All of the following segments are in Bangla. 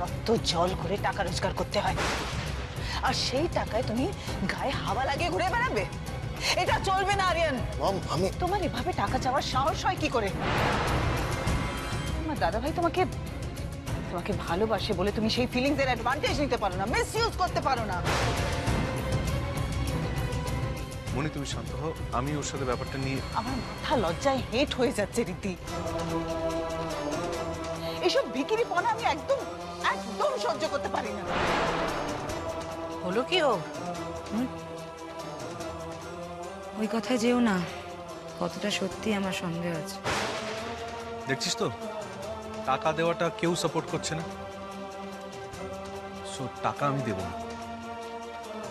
রক্ত জল করে টাকা রোজগার করতে হয়। আর সেই টাকায় তুমি গায়ে হাওয়া লাগিয়ে ঘুরে বেড়াবে। এটা চলবে না আরিয়ান। মম আমি তোমার এভাবে টাকা চাওয়ার সাহস হয় কি করে? তোমার দাদা ভাই তোমাকে তোমাকে ভালোবাসে বলে তুমি সেই ফিলিংস এর অ্যাডভান্টেজ নিতে পারো না মিস ইউজ করতে পারো না। মনি তুমি শান্ত হও। আমি ওর সাথে ব্যাপারটা নিয়ে আমার মাথা লজ্জায় হেট হয়ে যাচ্ছে রীতি। এসব ভিকিরি পনা আমি একদম একদম সহ্য করতে পারি না। হলো কি ও? হুম? ওই কথায় যেও না কতটা সত্যি আমার সন্দেহ আছে। দেখছিস তো? টাকা দেওয়াটা কেউ সাপোর্ট করছে না। সো টাকা আমি দেব না।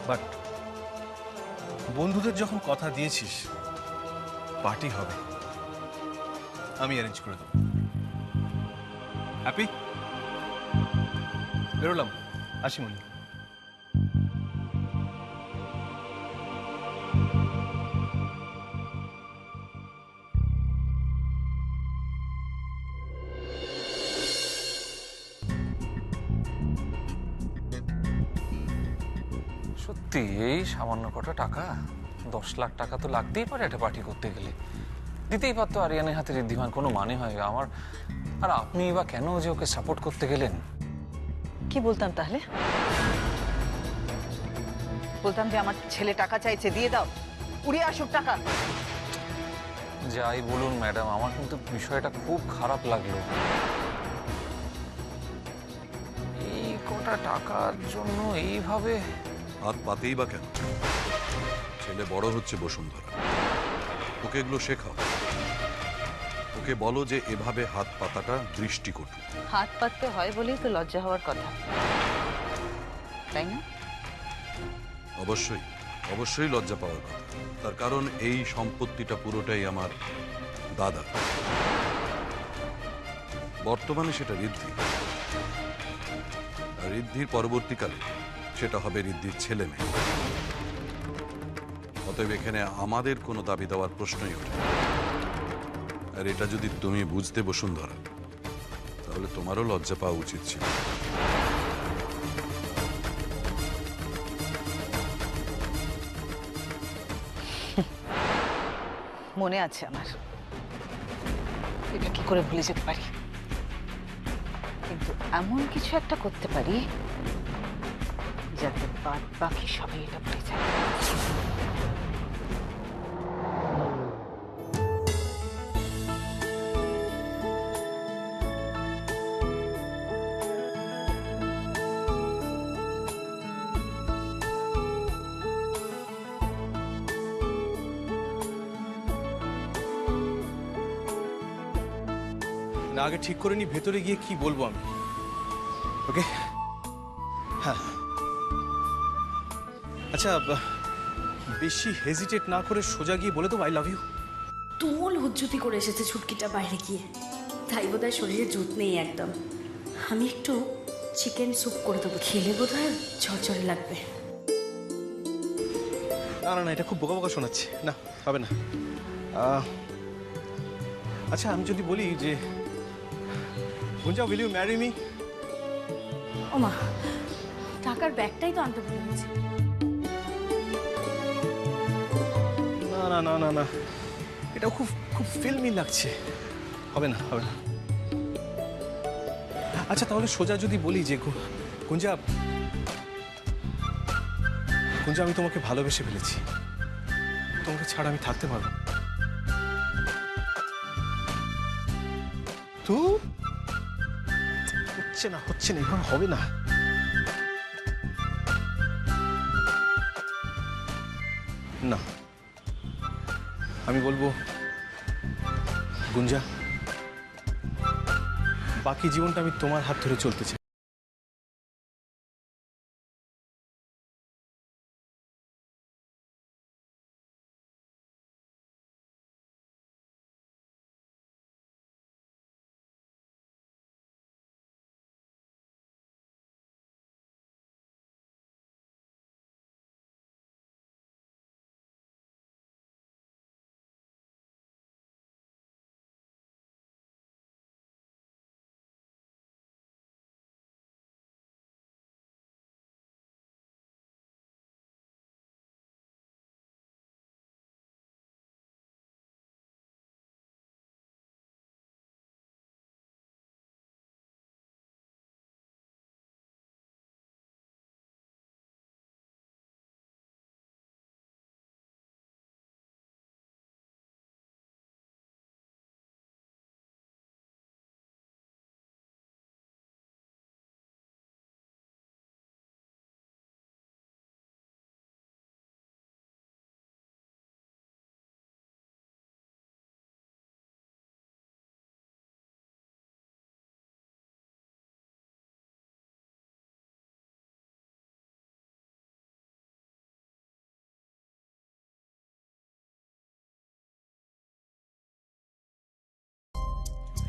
বাট বন্ধুদের যখন কথা দিয়েছিস পার্টি হবে। আমি অ্যারেঞ্জ করে দেবো। হ্যাপি বেরোলাম। আসি মনি। সত্যি, এই সামান্য কটা টাকা? দশ লাখ টাকা তো লাগতেই পারে একটা পার্টি করতে গেলে। দিতেই পারতো আরিয়ানের হাতে ঋদ্ধিমান, কোনো মানে হয় আমার আর আপনি বা কেন যে ওকে সাপোর্ট করতে গেলেন? কি বলতাম তাহলে? বলতাম যে আমার ছেলে টাকা চাইছে দিয়ে দাও। উড়ে আসুক টাকা। যাই বলুন ম্যাডাম আমার কিন্তু বিষয়টা খুব খারাপ লাগল। এই কটা টাকার জন্য এইভাবে হাত পাতেই বা কেন? ছেলে বড় হচ্ছে বসুন্ধরা। ওকে এগুলো শেখাও। ওকে বলো যে এভাবে হাত পাতাটা দৃষ্টিকটু। হাত পাততে হয় বলেই তো লজ্জা হওয়ার কথা। তাই না? অবশ্যই অবশ্যই লজ্জা পাওয়ার কথা। তার কারণ এই সম্পত্তিটা পুরোটাই আমার দাদা। বর্তমানে সেটা ঋদ্ধি। আর ঋদ্ধির পরবর্তীকালে সেটা হবে ঋদ্ধির ছেলে মেয়ে অতএব এখানে আমাদের কোনো দাবি দেওয়ার প্রশ্নই ওঠে না। আর এটা যদি তুমি বুঝতে বসুন্ধরা, তাহলে তোমারও লজ্জা পাওয়া উচিত ছিল। মনে আছে আমার। এটা কি করে ভুলে যেতে পারি? কিন্তু এমন কিছু একটা করতে পারি, যাতে বাদ বাকি সবাই এটা ভুলে যায়। আগে ঠিক করে নি ভেতরে গিয়ে কি বলব আমি? ওকে হ্যাঁ। আচ্ছা বেশি হেজিটেট না করে সোজা গিয়ে বলে দেবো আই লাভ ইউ তুমুল হুজ্জুতি করে এসেছে ছুটকিটা বাইরে গিয়ে। তাই বোধহয় শরীরে জুত নেই একদম। আমি একটু চিকেন স্যুপ করে দেবো খেলে বোধহয় ঝরঝরে লাগবে। না না না এটা খুব বোকা বোকা শোনাচ্ছে। না হবে না। আচ্ছা আমি যদি বলি যে Gunja will you marry me ওমা টাকার ব্যাগটাই তো আনতে ভুলে গেছি। না না না না না। এটা খুব খুব ফিল্মি লাগছে। হবে না হবে না। আচ্ছা তাহলে সোজা যদি বলি যে গুঞ্জা গুঞ্জা আমি তোমাকে ভালোবেসে ফেলেছি। তোমাকে ছাড়া আমি থাকতে পারব না। হচ্ছে না হচ্ছে না এভাবে হবে না। না, আমি বলব, গুঞ্জা, বাকি জীবনটা আমি তোমার হাত ধরে চলতে চাই।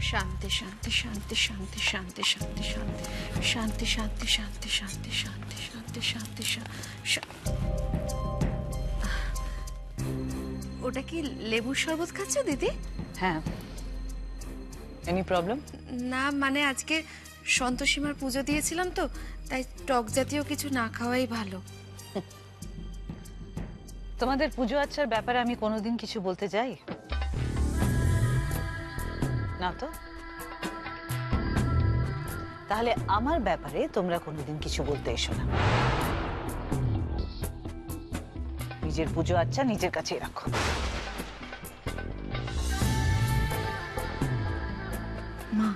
শান্তি শান্তি শান্তি শান্তি শান্তি শান্তি শান্তি শান্তি শান্তি শান্তি শান্তি শান্তি শান্তি শান্তি ওটা কি লেবুর শরবত খাচ্ছ দিদি হ্যাঁ এনি প্রবলেম না মানে আজকে সন্তোষীমার পুজো দিয়েছিলাম তো তাই টক জাতীয় কিছু না খাওয়াই ভালো তোমাদের পুজো আচ্ছার ব্যাপারে আমি কোনোদিন কিছু বলতে যাই না তো। তাহলে আমার ব্যাপারে তোমরা কোনোদিন কিছু বলতে এসো না। নিজের পুজো আচ্ছা নিজের কাছেই রাখো। মা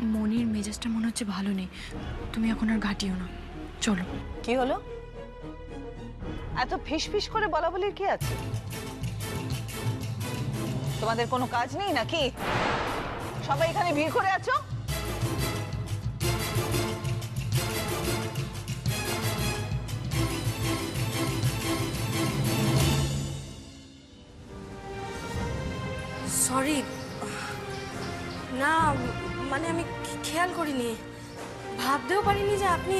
মনির মেজাজটা মনে হচ্ছে ভালো নেই। তুমি এখন আর ঘাটিও না। চলো। কি হলো? এত ফিস ফিস করে বলা বলির কি আছে? তোমাদের কোনো কাজ নেই নাকি? সবাই এখানে ভিড় করে আছো? সরি। না মানে আমি খেয়াল করিনি। ভাবতেও পারিনি যে আপনি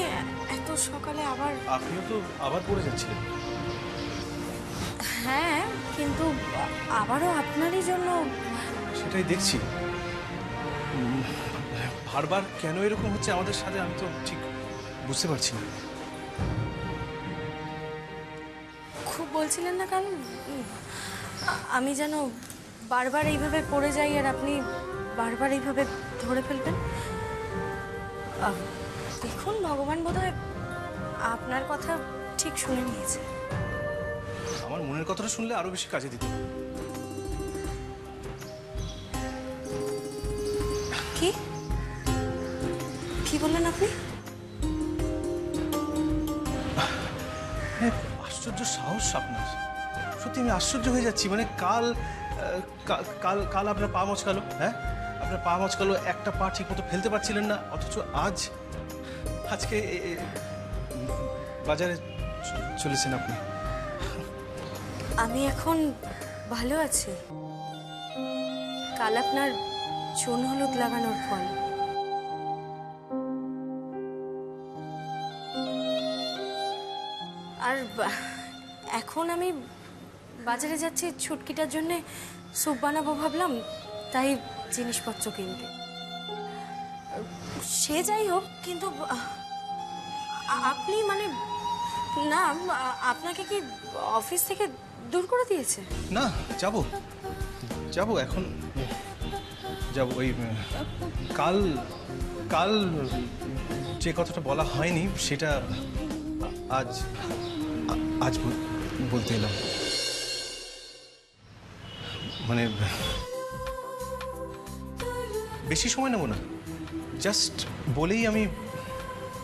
এত সকালে আবার আপনিও তো আবার পড়ে যাচ্ছিলেন। হ্যাঁ কিন্তু আবারও আপনারই জন্য সেটাই দেখছি। বারবার কেন এরকম হচ্ছে আমাদের সাথে আমি তো ঠিক বুঝতে পারছি না। খুব বলছিলেন না কারণ আমি যেন বারবার এইভাবে পড়ে যাই আর আপনি বারবার এইভাবে ধরে ফেলবেন। দেখুন ভগবান বোধহয় আপনার কথা ঠিক শুনে নিয়েছে। আমার মনের কথাটা শুনলে আরও বেশি কাজে দিত। কি? কি বললেন আপনি? হ্যাঁ, আশ্চর্য সাহস আপনার। সত্যি আমি আশ্চর্য হয়ে যাচ্ছি। মানে কাল কাল কাল আপনার পা মচকালো হ্যাঁ? আপনার পা মচকালো একটা পা ঠিক মতো ফেলতে পারছিলেন না অথচ আজ আজকে বাজারে চলেছেন আপনি। আমি এখন ভালো আছি। কাল আপনার চুন হলুদ লাগানোর ফল। আর এখন আমি বাজারে যাচ্ছি, ছুটকিটার জন্যে স্যুপ বানাবো ভাবলাম, তাই জিনিসপত্র কিনতে। সে যাই হোক, কিন্তু আপনি মানে না আপনাকে কি অফিস থেকে দূর করে দিয়েছে। না, যাব। যাব এখন। যাব, ওই কাল কাল যে কথাটা বলা হয়নি, সেটা আজ আজ বলতে এলাম। মানে বেশি সময় নেব না। জাস্ট বলেই আমি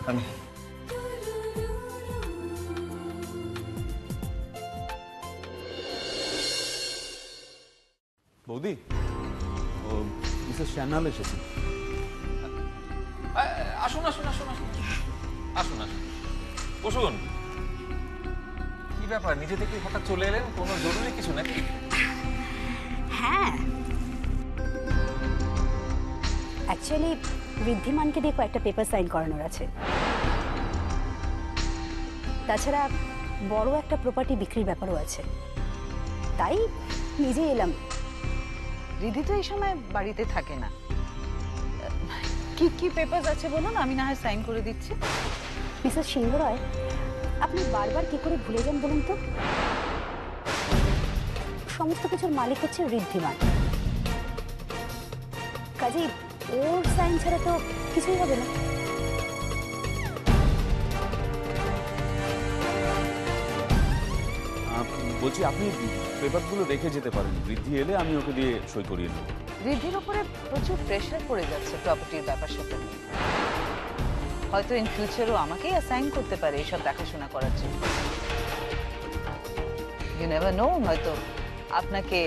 আমি বৌদি। ও মিসেস শ্যানাল এসেছেন। আ- আসুন আসুন আসুন আসুন। আসুন আসুন। বসুন। কি ব্যাপার নিজে থেকে হঠাৎ চলে এলেন? কোনো জরুরি কিছু নাকি? হ্যাঁ। অ্যাকচুয়ালি ঋদ্ধিমানকে দিয়ে কয়েকটা পেপার সাইন করানোর আছে। তাছাড়া বড় একটা প্রপার্টি বিক্রির ব্যাপারও আছে। তাই নিজে এলাম। রিধি তো এই সময় বাড়িতে থাকে না। কি কি পেপার আছে বলুন? আমি না হয় সাইন করে দিচ্ছি। মিসেস সিংহ রয় আপনি বারবার কি করে ভুলে যান বলুন তো? সমস্ত কিছুর মালিক হচ্ছে ঋদ্ধিমান। কাজেই ওর সাইন ছাড়া তো কিছুই হবে না। বলছি আপনি পেপারগুলো রেখে যেতে পারেন। বৃদ্ধি এলে আমি ওকে দিয়ে সই করিয়ে নেব। বৃদ্ধির উপরে প্রচুর প্রেশার পড়ে যাচ্ছে প্রপার্টির ব্যাপার স্যাপার নিয়ে। হয়তো ইন ফিউচারও আমাকেই অ্যাসাইন করতে পারে এইসব দেখাশোনা করার জন্য। ইউ নেভার নো হয়তো আপনাকে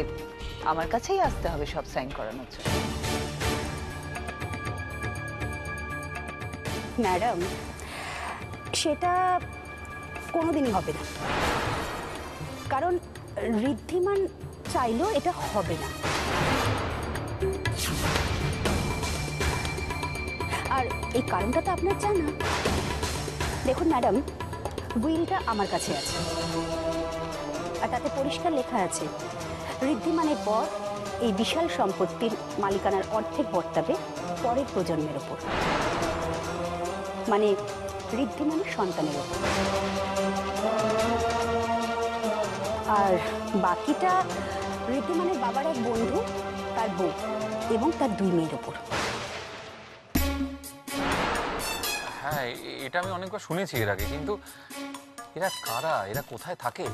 আমার কাছেই আসতে হবে সব সাইন করানোর জন্য। ম্যাডাম সেটা কোনোদিনই হবে না। কারণ ঋদ্ধিমান চাইলেও এটা হবে না। আর এই কারণটা তো আপনার জানা। দেখুন, ম্যাডাম উইলটা আমার কাছে আছে। আর তাতে পরিষ্কার লেখা আছে, ঋদ্ধিমানের পর এই বিশাল সম্পত্তির মালিকানার অর্ধেক বর্তাবে পরের প্রজন্মের ওপর। মানে ঋদ্ধিমানের সন্তানের ওপর। আর বাকিটা ঋদ্ধিমানের বাবার এক বন্ধু তার বউ এবং তার দুই মেয়ের ওপর। হ্যাঁ এটা আমি অনেকবার শুনেছি এর আগে কিন্তু এরা কারা? এরা কোথায় থাকে?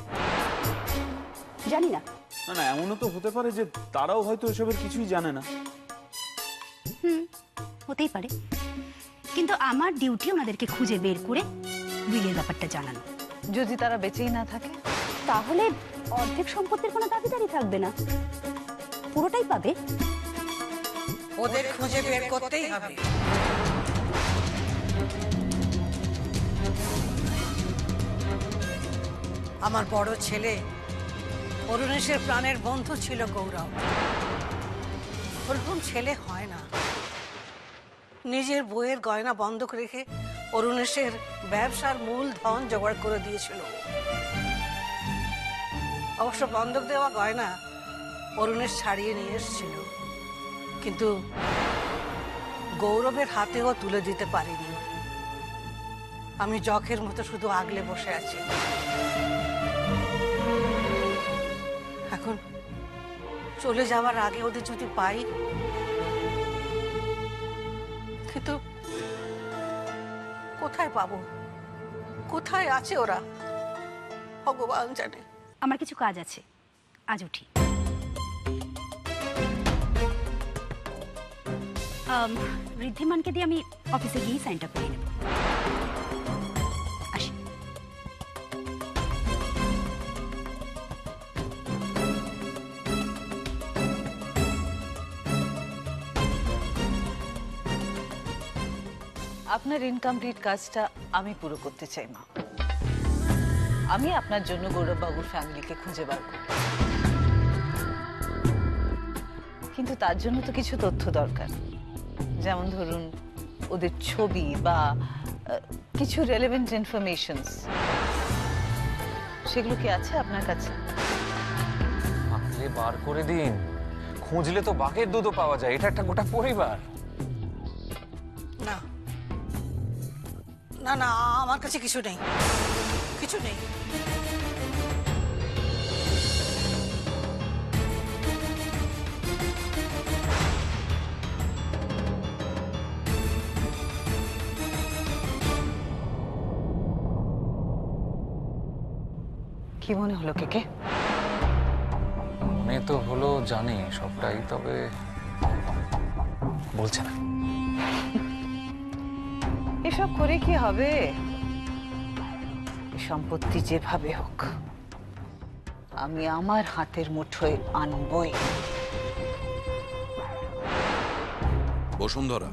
জানি না। না না এমনও তো হতে পারে যে তারাও হয়তো এসবের কিছুই জানে না। হতেই পারে। কিন্তু আমার ডিউটি ওনাদেরকে খুঁজে বের করে উইলের ব্যাপারটা জানানো। যদি তারা বেঁচেই না থাকে? তাহলে অর্ধেক সম্পত্তির কোনো দাবিদারি থাকবে না। পুরোটাই পাবে। ওদের খুঁজে বের করতেই হবে। আমার বড় ছেলে, অরুণেশের প্রাণের বন্ধু ছিল গৌরব। ওরকম ছেলে হয় না। নিজের বইয়ের গয়না বন্ধক রেখে অরুণেশের ব্যবসার মূল ধন জোগাড় করে দিয়েছিল। অবশ্য বন্ধক দেওয়া গয়না অরুণেশ ছাড়িয়ে নিয়ে এসেছিল। কিন্তু গৌরবের হাতেও তুলে দিতে পারিনি। আমি জখের মতো শুধু আগলে বসে আছি। এখন চলে যাওয়ার আগে ওদের যদি পাই, কিন্তু কোথায় পাবো? কোথায় আছে ওরা? ভগবান জানে। আমার কিছু কাজ আছে। আজ উঠি। ঋদ্ধিমানকে দিয়ে আমি অফিসে গিয়ে সাইনটা করে নেব। আপনার ইনকমপ্লিট কাজটা আমি পুরো করতে চাই, মা। আমি আপনার জন্য গৌরববাবুর ফ্যামিলিকে খুঁজে বার করব কিন্তু তার জন্য তো কিছু তথ্য দরকার। যেমন ধরুন ওদের ছবি বা কিছু রেলেভেন্ট ইনফরমেশনস সেগুলো কি আছে আপনার কাছে? থাকলে বার করে দিন। খুঁজলে তো বাঘের দুধও পাওয়া যায়। এটা একটা গোটা পরিবার। না। না না আমার কাছে কিছু নেই। কিছু নেই। কি মনে হলো কেকে? মনে তো হলো জানি সবটাই তবে বলছে না। এসব করে কি হবে? সম্পত্তি যেভাবে হোক, আমি আমার হাতের মুঠোয় আনবই। বসুন্ধরা,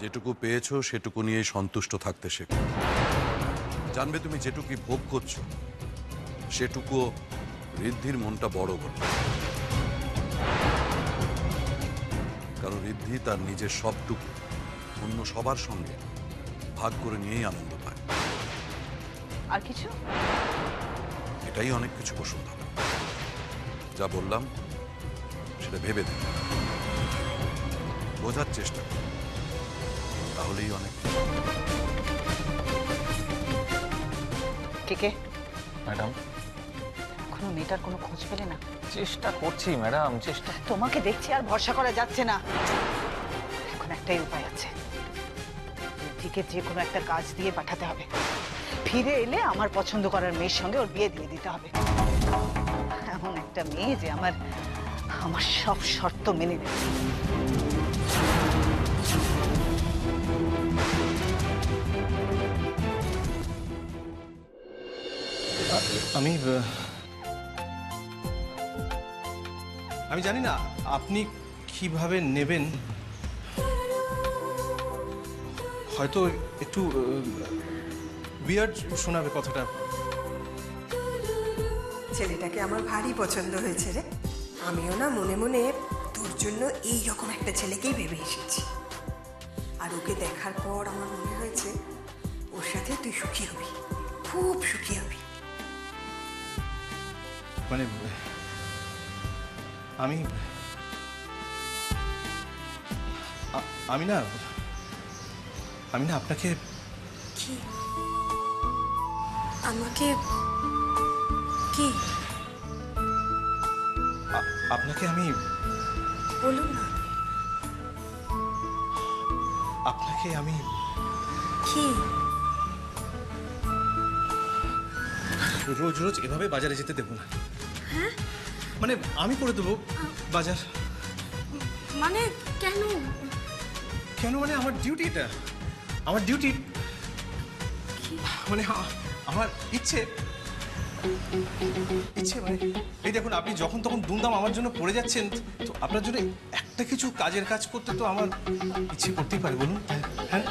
যেটুকু পেয়েছ সেটুকু নিয়ে সন্তুষ্ট থাকতে শেখো। জানবে তুমি যেটুকু ভোগ করছ সেটুকু ঋদ্ধির মনটা বড় বলে কারণ ঋদ্ধি তার নিজের সবটুকু। অন্য সবার সঙ্গে ভাগ করে নিয়েই আনন্দ পায়। আর কিছু? এটাই অনেক কিছু বসুন্ধরা যা বললাম সেটা ভেবে দেখ। বোঝার চেষ্টা কর। তাহলেই অনেক। কেকে ম্যাডাম। এখনও মেয়েটার কোনো খোঁজ পেলে না? চেষ্টা করছি ম্যাডাম চেষ্টা। তোমাকে দেখছি আর ভরসা করা যাচ্ছে না। এখন একটাই উপায় আছে। ঋদ্ধিকে যে কোনো একটা কাজ দিয়ে পাঠাতে হবে। ফিরে এলে আমার পছন্দ করার মেয়ের সঙ্গে ওর বিয়ে দিয়ে দিতে হবে। এমন একটা মেয়ে যে আমার আমার সব শর্ত মেনে নেবে। আমি আমি জানি না আপনি কীভাবে নেবেন? হয়তো একটু বিয়ার্ড শোনাবে কথাটা। ছেলেটাকে আমার ভারী পছন্দ হয়েছে রে। আমিও না মনে মনে তোর জন্য এই রকম একটা ছেলেকেই ভেবে এসেছি। আর ওকে দেখার পর আমার মনে হয়েছে ওর সাথে তুই সুখী হবি খুব সুখী হবি। মানে আমি আমি না আমি না আপনাকে কি? আমাকে কি? আপনাকে আমি বলুন না। আপনাকে আমি কি? রোজ রোজ এভাবে বাজারে যেতে দেবো না। মানে আমি করে দেবো বাজার। মানে কেন? কেন মানে আমার ডিউটি এটা। আমার ডিউটি মানে আমার ইচ্ছে ইচ্ছে মানে এই দেখুন, আপনি যখন তখন দুমদাম আমার জন্য পড়ে যাচ্ছেন, তো আপনার জন্য একটা কিছু কাজের কাজ করতে তো আমার ইচ্ছে করতেই পারে, বলুন। হ্যাঁ।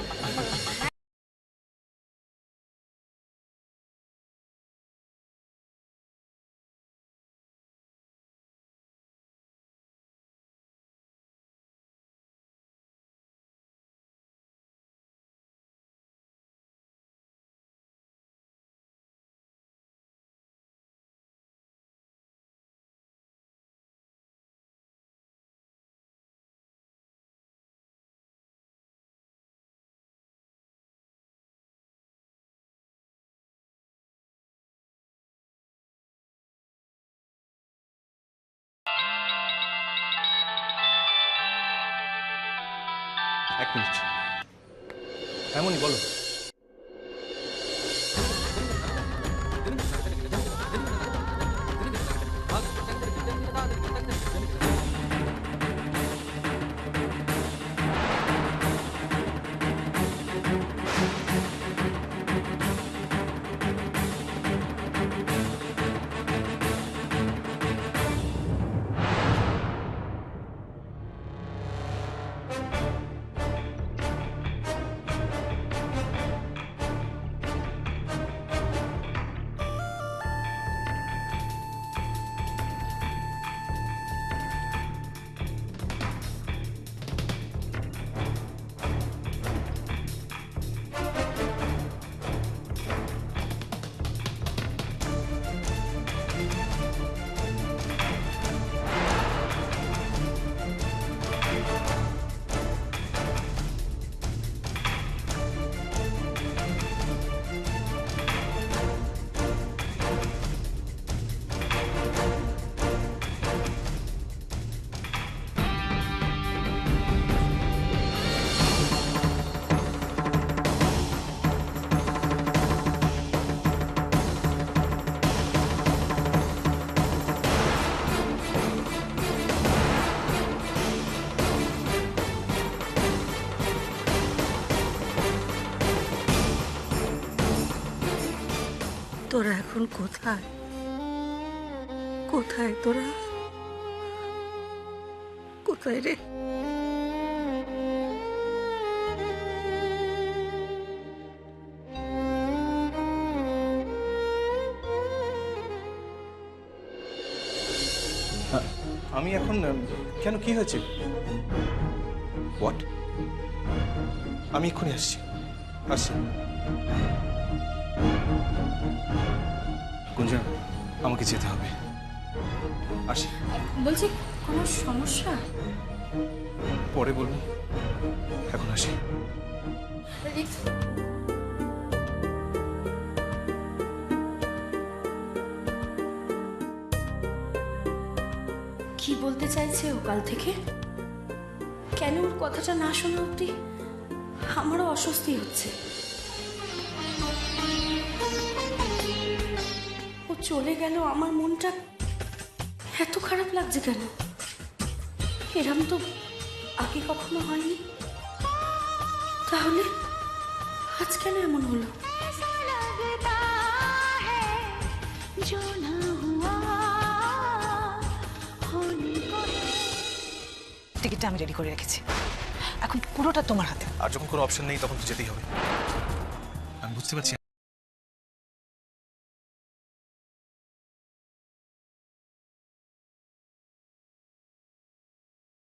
এক মিনিট। এমনই বলো। তোরা এখন কোথায়? কোথায় তোরা? কোথায় রে? আমি এখন কেন কি হয়েছে? হোয়াট আমি এক্ষুনি আসছি। আসছি। গুঞ্জন আমাকে যেতে হবে। আসি। বলছি কোনো সমস্যা? পরে বলব। এখন আসি। কি বলতে চাইছে ও কাল থেকে? কেন ওর কথাটা না শোনা অব্দি আমারও অস্বস্তি হচ্ছে। চলে গেল আমার মনটা এত খারাপ লাগছে কেন? এরম তো আগে কখনো হয়নি। তাহলে আজ কেন এমন হলো? টিকিটটা আমি রেডি করে রেখেছি। এখন পুরোটা তোমার হাতে। আর যখন কোনো অপশন নেই তখন তো যেতেই হবে। আমি বুঝতে পারছি